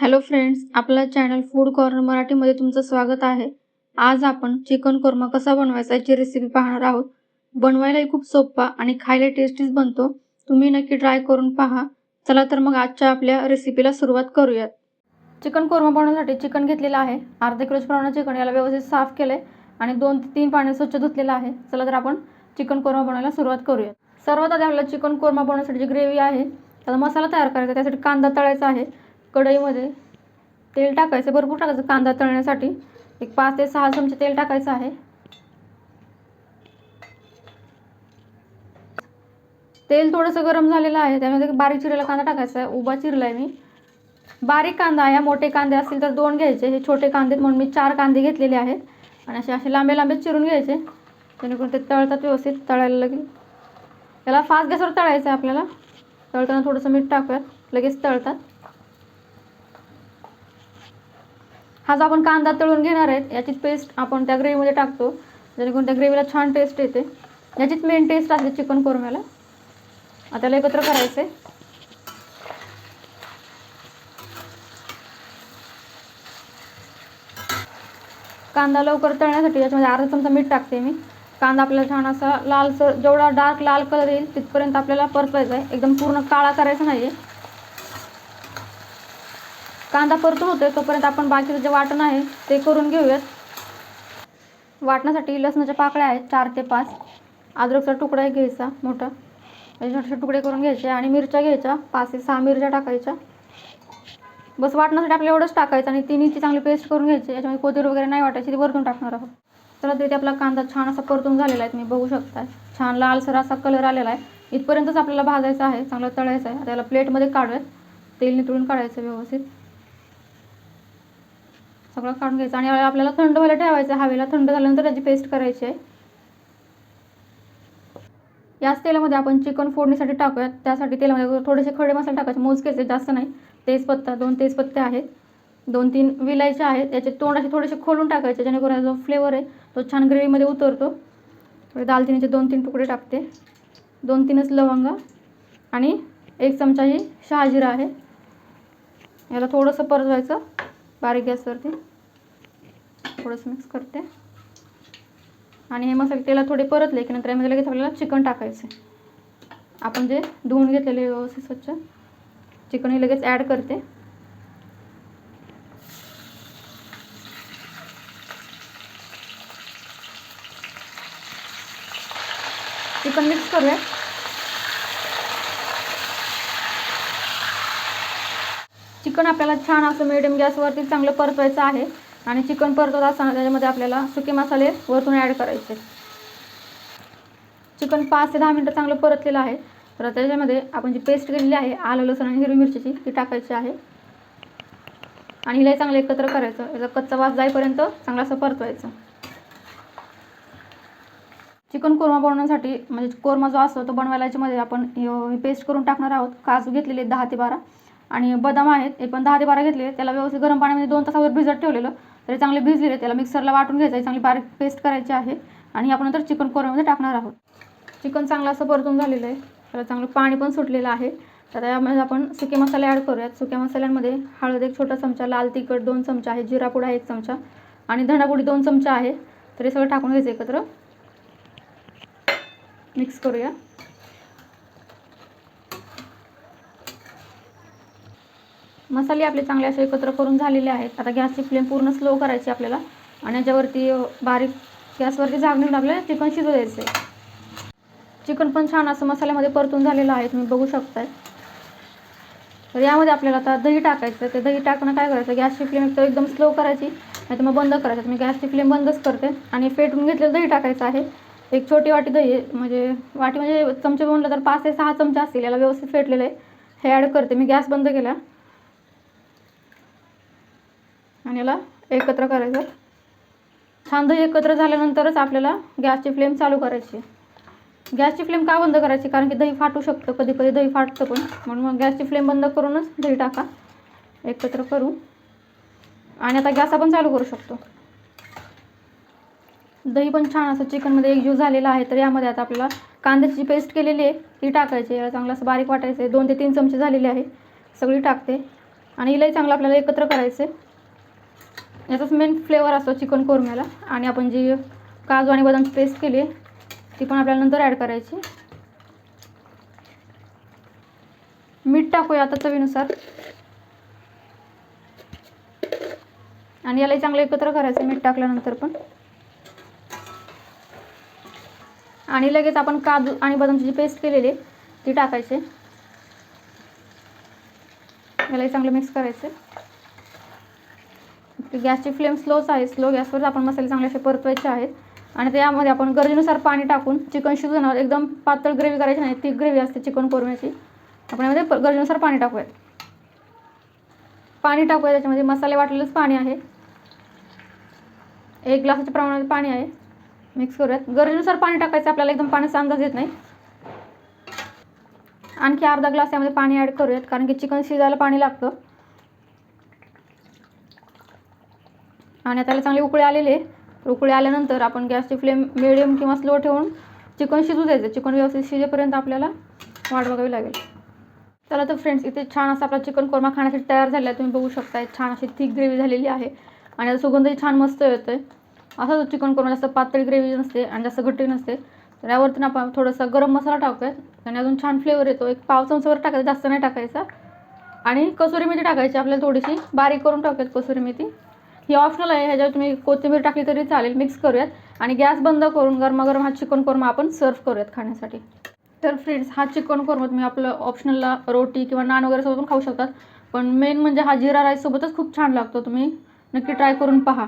Hello friends आपला channel food corner मराठीमध्ये तुमचं स्वागत आहे. आज आपण चिकन कोरमा कसा बनवायचा याची रेसिपी पाहणार आहोत. बनवायलाही खूप सोपा आणि खायला टेस्टीच बनतो. तुम्ही नक्की ट्राय करून पहा. चला तर मग आजच्या आपल्या रेसिपीला सुरुवात करूयात. चिकन कोरमा बनवण्यासाठी चिकन घेतलेलं आहे. अर्धा किलोच्या प्रमाणात चिकन याला व्यवस्थित साफ केलं आहे आणि दोन ते तीन पाणी स्वच्छ धुतलेलं आहे. चला तर आपण चिकन कोरमा बनवायला सुरुवात करूयात. सर्वात आधी आपल्याला चिकन कोरमा बनवण्यासाठी जी ग्रेव्ही आहे त्याचा मसाला तयार करायचा त्यासाठी कांदा तळायचा आहे. कढईमध्ये तेल टाकायचं भरपूर टाकायचं कांदा तळण्यासाठी. एक पाच ते सहा चमचे तेल टाकायचं आहे. तेल थोडंसं गरम झालेलं आहे त्यामध्ये बारीक चिरलेला कांदा टाकायचा आहे उभा चिरला आहे मी. बारीक कांदा आहे मोठे कांदे असतील तर दोन घ्यायचे हे छोटे कांदे म्हणून मी चार कांदे घेतलेले आहेत. आणि असे असे लांबे लांबे चिरून घ्यायचे जेणेकरून ते तळतात व्यवस्थित तळायला लागेल. याला फास्ट गॅसवर तळायचं आहे आपल्याला. तळताना थोडंसं मीठ टाकूयात लगेच तळतात. हा जो आपण कांदा तळून घेणार आहेत. याचीच पेस्ट आपण त्या ग्रेव्हीमध्ये टाकतो. जेणेकरून त्या ग्रेव्हीला छान टेस्ट येते. याचीच मेन टेस्ट असते चिकन कोरम्याला आता त्याला एकत्र करायचे कांदा लवकर तळण्यासाठी याच्यामध्ये अर्धा चमचा मीठ टाकते मी. कांदा आपल्याला छान असा लालसर जेवढा डार्क लाल कलर येईल तिथपर्यंत आपल्याला परतवायचा आहे. एकदम पूर्ण काळा करायचा नाही आहे कांदा परतून होतोय तोपर्यंत आपण बाकीचं जे वाटण आहे ते करून घेऊयात. वाटण्यासाठी लसणाच्या पाकळ्या आहेत चार ते पाच. अद्रकचा तुकडा एक घ्यायचा मोठा. छोटे छोटे तुकडे करून घ्यायचे आणि मिरच्या घ्यायच्या पाच ते सहा मिरच्या टाकायच्या. बस वाटण्यासाठी आपल्याला एवढंच टाकायचं आणि तिन्हीची चांगली पेस्ट करून घ्यायची याच्यामध्ये कोथिंबीर वगैरे नाही वाटायची ती वरतून टाकणार आहोत. तर तिथे आपला कांदा छान असा परतून झालेला आहे तुम्ही बघू शकता छान लालसर असा कलर आलेला आहे. इथपर्यंतच आपल्याला भाजायचा आहे चांगला तळायचा आहे. त्याला प्लेटमध्ये काढूयात. तेल नितळून काढायचं व्यवस्थित. सगळं काढून घ्यायचं. आणि आपल्याला थंड व्हायला ठेवायचं. हवेला थंड झाल्यानंतर त्याची पेस्ट करायची आहे. याच तेलामध्ये आपण चिकन फोडणीसाठी टाकूयात. त्यासाठी तेलामध्ये थोडेसे खडे मसाले टाकायचे. मोजकेचे जास्त नाही. तेजपत्ता दोन तेजपत्ते आहेत. दोन तीन विलायचे आहेत. त्याचे तोंड असे थोडेसे खोलून टाकायचे जेणेकरून जो फ्लेवर आहे तो छान ग्रेव्हीमध्ये उतरतो. थोडे दालचिनीचे दोन तीन तुकडे टाकते. दोन तीनच लवंग आणि एक चमचा ही शहाजिरा आहे. याला थोडंसं परतवायचं. बारीक गॅसवरती थोडंसं मिक्स करते. आणि हे मसाले तेला थोडे परतले की नंतर यामध्ये लगेच आपल्याला चिकन टाकायचं आपण जे धुवून घेतलेले व्यवस्थित स्वच्छ चिकन हे लगेच ॲड करते. चिकन मिक्स करूया. चिकन आपल्याला छान असं मिडियम गॅसवरती चांगलं परतवायचं आहे. आणि चिकन परतवत असताना त्याच्यामध्ये आपल्याला सुके मसाले वरतून ॲड करायचे. चिकन पाच ते दहा मिनटं चांगलं परतलेलं आहे. तर त्याच्यामध्ये आपण जी पेस्ट केलेली आहे आलं लसूण आणि हिरवी मिरचीची ती टाकायची आहे. आणि हिलाही चांगलं एकत्र करायचं. याचा कच्चा वास जाईपर्यंत चांगला असं परतवायचं. चिकन कोरमा बनवण्यासाठी म्हणजे कोरमा जो असतो तो बनवायला याच्यामध्ये आपण पेस्ट करून टाकणार आहोत. काजू घेतलेले दहा ते बारा. आणि बदाम आहेत ते पण दहा ते बारा घेतले त्याला व्यवस्थित गरम पाण्यामध्ये दोन तासावर भिजत ठेवलेलं तरी चांगले भिजलेले त्याला मिक्सरला वाटून घ्यायचं आहे चांगली बारीक पेस्ट करायची आहे आणि आपण नंतर चिकन कोरमध्ये टाकणार आहोत. चिकन चांगलं असं परतून झालेलं आहे त्याला चांगलं पाणी पण सुटलेलं आहे. तर त्यामध्ये आपण सुके मसाले ॲड करूयात. सुक्या मसाल्यांमध्ये हळद एक छोटा चमचा लाल तिखट दोन चमचा आहे जिरापुडा एक चमचा आणि धणापुडी दोन चमचा आहे. तर हे सगळं टाकून घ्यायचं एकत्र. मिक्स करूया. मसाले आपले चांगले असे एकत्र करून झालेले आहेत. आता गॅसची फ्लेम पूर्ण स्लो करायची आपल्याला. आणि याच्यावरती बारीक गॅसवरती झाकणून आपल्याला चिकन शिजू द्यायचं आहे चिकन पण छान असं मसाल्यामध्ये परतून झालेलं आहे तुम्ही बघू शकताय. तर यामध्ये आपल्याला आता दही टाकायचं. ते दही टाकणं काय करायचं गॅसची फ्लेम तर एकदम स्लो करायची नाही तर मग बंद करायचं. मी गॅसची फ्लेम बंदच करते. आणि फेटून घेतलेलं दही टाकायचं आहे. एक छोटी वाटी दही म्हणजे वाटी म्हणजे चमचे म्हणलं तर पाच ते सहा चमचे असतील. याला व्यवस्थित फेटलेलं आहे. हे ॲड करते. मी गॅस बंद केला. आणि याला एकत्र करायचं. छान दही एकत्र झाल्यानंतरच आपल्याला गॅसची फ्लेम चालू करायची. गॅसची फ्लेम का बंद करायची? कारण की दही फाटू शकतं. कधी कधी दही फाटतं पण. म्हणून मग गॅसची फ्लेम बंद करूनच दही टाका. एकत्र करू. आणि आता गॅस आपण चालू करू शकतो. दही पण छान असं चिकनमध्ये एकजीव झालेला आहे. तर यामध्ये आता आपल्याला कांद्याची पेस्ट केलेली आहे. ती टाकायची. याला चांगलं असं बारीक वाटायचं आहे दोन ते तीन चमचे झालेले आहे. सगळी टाकते. आणि हिलाही चांगलं आपल्याला एकत्र करायचं आहे याचाच मेन फ्लेवर असतो चिकन कोरम्याला. आणि आपण जी काजू आणि बदामची पेस्ट केली ती पण आपल्याला नंतर ॲड करायची. मीठ टाकूया आता चवीनुसार. आणि यालाही चांगलं एकत्र करायचं मीठ टाकल्यानंतर पण. आणि लगेच आपण काजू आणि बदामची जी पेस्ट केलेली आहे ती टाकायची. यालाही चांगलं मिक्स करायचं. गॅसची फ्लेम स्लोच आहे स्लो गॅसवर आपण मसाले चांगले असे परतवायचे आहेत. आणि त्यामध्ये आपण गरजेनुसार पाणी टाकून चिकन शिजवणार एकदम पातळ ग्रेव्ही करायची नाही ती ग्रेव्ही असते चिकन कोरम्याची. आपण यामध्ये गरजेनुसार पाणी टाकूयात. पाणी टाकूया त्याच्यामध्ये मसाले वाटलेलंच पाणी आहे. एक ग्लासाच्या प्रमाणात पाणी आहे. मिक्स करूयात. गरजेनुसार पाणी टाकायचं आपल्याला एकदम पाण्याचा अंदाज येत नाही. आणखी अर्धा ग्लास यामध्ये पाणी ॲड करूयात कारण की चिकन शिजायला पाणी लागतं. आणि त्याला चांगले उकळे आलेले उकळे आल्यानंतर आपण गॅसची फ्लेम मिडियम किंवा स्लो ठेवून चिकन शिजू द्यायचं. चिकन व्यवस्थित शिजेपर्यंत आपल्याला वाट बघावी लागेल. चला तर फ्रेंड्स इथे छान असा आपला चिकन कोरमा खाण्यासाठी तयार झाला आहे. तुम्ही बघू शकता छान अशी थिक ग्रेव्ही झालेली आहे. आणि याचा सुगंधही छान मस्त येतो आहे असा जो चिकन कोरमा जास्त पातळी ग्रेव्ही नसते आणि जास्त घट्टी नसते. तर यावरती आपण थोडासा गरम मसाला टाकूयात. आणि अजून छान फ्लेवर येतो. एक पाव चमचावर टाकायचा जास्त नाही टाकायचा. आणि कसुरी मेथी टाकायची. आपल्याला थोडीशी बारीक करून टाकूयात कसुरी मेथी. ही ऑप्शनल आहे. ह्याच्यावर तुम्ही कोथिंबीर टाकली तरी चालेल. मिक्स करूयात. आणि गॅस बंद करून गरमागरम हा चिकन कोरमा आपण सर्व करूयात खाण्यासाठी. तर फ्रेंड्स हा चिकन कोरमा तुम्ही आपलं ऑप्शनलला रोटी किंवा नान वगैरे सोबत पण खाऊ शकतात. पण मेन म्हणजे हा जिरा राईस सोबतच खूप छान लागतो. तुम्ही नक्की ट्राय करून पहा.